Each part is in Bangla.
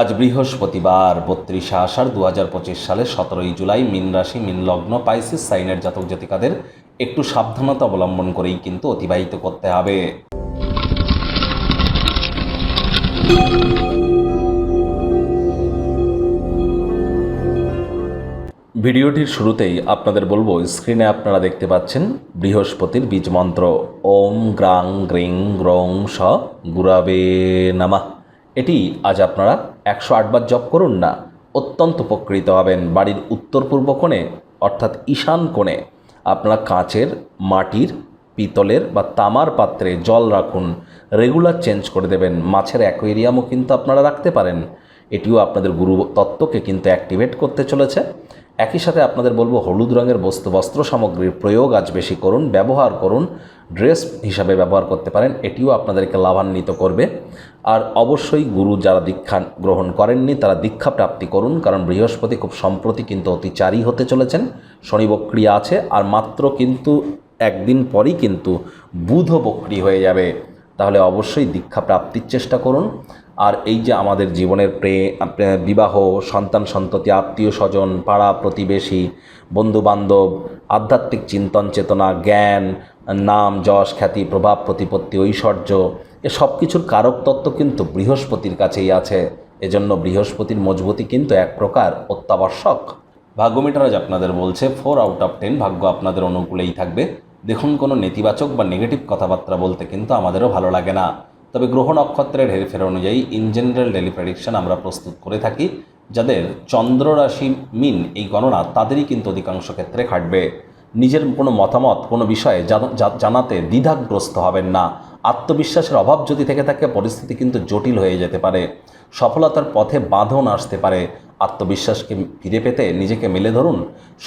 আজ বৃহস্পতিবার, বত্রিশে আষাঢ় দু হাজার পঁচিশ সালের সতেরোই জুলাই মিন রাশি, মিন লগ্ন, পাইসিস, সাইনের জাতক জাতিকাদের একটু সাবধানতা অবলম্বন করেই কিন্তু অতিবাহিত করতে হবে। ভিডিওটির শুরুতেই আপনাদের বলব, স্ক্রিনে আপনারা দেখতে পাচ্ছেন বৃহস্পতির বীজ মন্ত্র। ওম গ্রাং গ্রিং গ্রং স গুরাবে নামা। এটি আজ আপনারা একশো আটবার জপ করুন না, অত্যন্ত উপকৃত হবেন বাড়ির উত্তর পূর্ব কোণে, অর্থাৎ ঈশান কোণে। আপনারা কাঁচের, মাটির, পিতলের বা তামার পাত্রে জল রাখুন। রেগুলার চেঞ্জ করে দেবেন। মাছের অ্যাকোয়ারিয়ামও কিন্তু আপনারা রাখতে পারেন। এটিও আপনাদের গুরু তত্ত্বকে কিন্তু অ্যাক্টিভেট করতে চলেছে। একই সাথে আপনাদের বলব, হলুদ রঙের বস্তু, বস্ত্র সামগ্রীর প্রয়োগ আজ বেশি করুন, ব্যবহার করুন, ড্রেস হিসাবে ব্যবহার করতে পারেন। এটিও আপনাদেরকে লাভান্বিত করবে। আর অবশ্যই গুরু যারা দীক্ষা গ্রহণ করেননি, তারা দীক্ষা প্রাপ্তি করুন, কারণ বৃহস্পতি খুব সম্প্রতি কিন্তু অতিচারী হতে চলেছেন, শনি বক্রিয়া আছে, আর মাত্র কিন্তু একদিন পরই কিন্তু বুধ বক্রি হয়ে যাবে। তাহলে অবশ্যই দীক্ষা প্রাপ্তির চেষ্টা করুন। আর এই যে আমাদের জীবনের প্রে বিবাহ, সন্তান সন্ততি, আত্মীয় স্বজন, পাড়া প্রতিবেশী, বন্ধুবান্ধব, আধ্যাত্মিক চিন্তন চেতনা, জ্ঞান, নাম, যশ, খ্যাতি, প্রভাব, প্রতিপত্তি, ঐশ্বর্য, এ সব কিছুর কারক তত্ত্ব কিন্তু বৃহস্পতির কাছেই আছে। এজন্য বৃহস্পতির মজবুতি কিন্তু এক প্রকার অত্যাবশ্যক। ভাগ্যমিটার আজ আপনাদের বলছে ফোর আউট অফ টেন ভাগ্য আপনাদের অনুকূলেই থাকবে। দেখুন কোনো নেতিবাচক বা নেগেটিভ কথাবার্তা বলতে কিন্তু আমাদেরও ভালো লাগে না। তবে গ্রহ নক্ষত্রের হেরফের অনুযায়ী ইন জেনারেল ডেলি প্রেডিকশন আমরা প্রস্তুত করে থাকি, যাদের চন্দ্র রাশি মিন এই গণনা তাদেরই কিন্তু অধিকাংশ ক্ষেত্রে খাটবে। নিজের কোনো মতামত, কোনো বিষয়ে জানাতে দ্বিধাগ্রস্ত হবেন না। আত্মবিশ্বাসের অভাব যদি থেকে থাকে, পরিস্থিতি কিন্তু জটিল হয়ে যেতে পারে। সফলতার পথে বাঁধন আসতে পারে। আত্মবিশ্বাসকে ফিরে পেতে নিজেকে মেলে ধরুন,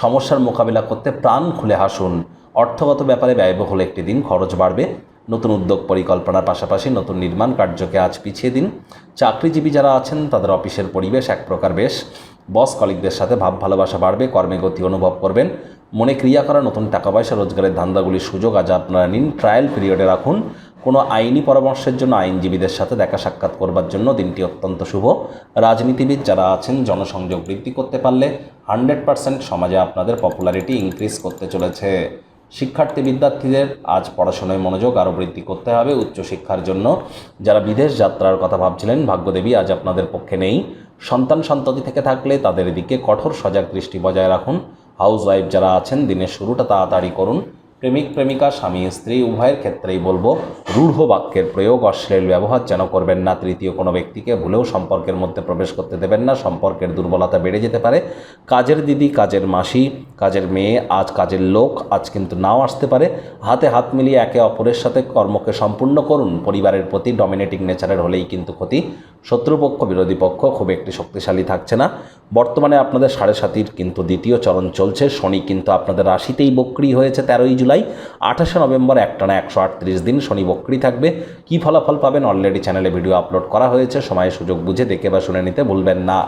সমস্যার মোকাবিলা করতে প্রাণ খুলে হাসুন। অর্থগত ব্যাপারে ব্যয়বহুল একটি দিন খরচ বাড়বে। নতুন উদ্যোগ পরিকল্পনার পাশাপাশি নতুন নির্মাণ কার্যকে আজ পিছিয়ে দিন। চাকরিজীবী যারা আছেন, তাদের অফিসের পরিবেশ এক প্রকার বেশ। বস কলিকদের সাথে ভাব ভালোবাসা বাড়বে, কর্মে গতি অনুভব করবেন। মনে ক্রিয়া করা নতুন টাকা পয়সা রোজগারের ধান্দাগুলির সুযোগ আজ আপনারা নিন। ট্রায়াল পিরিয়ডে রাখুন। কোনো আইনি পরামর্শের জন্য আইনজীবীদের সাথে দেখা সাক্ষাৎ করবার জন্য দিনটি অত্যন্ত শুভ। রাজনীতিবিদ যারা আছেন, জনসংযোগ বৃদ্ধি করতে পারলে হান্ড্রেড পার্সেন্ট সমাজে আপনাদের পপুলারিটি ইনক্রিজ করতে চলেছে। শিক্ষার্থী বিদ্যার্থীদের আজ পড়াশোনায় মনোযোগ আরও বৃদ্ধি করতে হবে উচ্চশিক্ষার জন্য। যারা বিদেশ যাত্রার কথা ভাবছিলেন, ভাগ্যদেবী আজ আপনাদের পক্ষে নেই। সন্তান সন্ততি থেকে থাকলে তাদের দিকে কঠোর সজাগ দৃষ্টি বজায় রাখুন। হাউস ওয়াইফ যারা আছেন, দিনের শুরুটা তাড়াতাড়ি করুন। প্রেমিক, প্রেমিকা, স্বামী, স্ত্রী, উভয়ের ক্ষেত্রেই বলব, রূঢ় বাক্যের প্রয়োগ অশ্লীল ব্যবহার যেন করবেন না। তৃতীয়, কোনো ব্যক্তিকে ভুলেও সম্পর্কের মধ্যে প্রবেশ করতে দেবেন না। সম্পর্কের দুর্বলতা বেড়ে যেতে পারে। কাজের দিদি, কাজের মাসি, কাজের মেয়ে, আজ কাজের লোক, আজ কিন্তু নাও আসতে পারে। হাতে হাত মিলিয়ে একে অপরের সাথে কর্মকে সম্পূর্ণ করুন। পরিবারের প্রতি ডমিনেটিং নেচারের হলেই কিন্তু ক্ষতি শত্রুপক্ষ, বিরোধী পক্ষ খুব একটি শক্তিশালী থাকছে না। বর্তমানে আপনাদের সাড়ে সাতির কিন্তু দ্বিতীয় চরণ চলছে। শনি কিন্তু আপনাদের রাশিতেই বক্রি হয়েছে তেরোই জুলাই। আঠাশে নভেম্বর একটানা একশো আটত্রিশ দিন শনি বক্রি থাকবে। কী ফলাফল পাবেন? অলরেডি চ্যানেলে ভিডিও আপলোড করা হয়েছে। সময় সুযোগ বুঝে দেখে বা শুনে নিতে ভুলবেন না।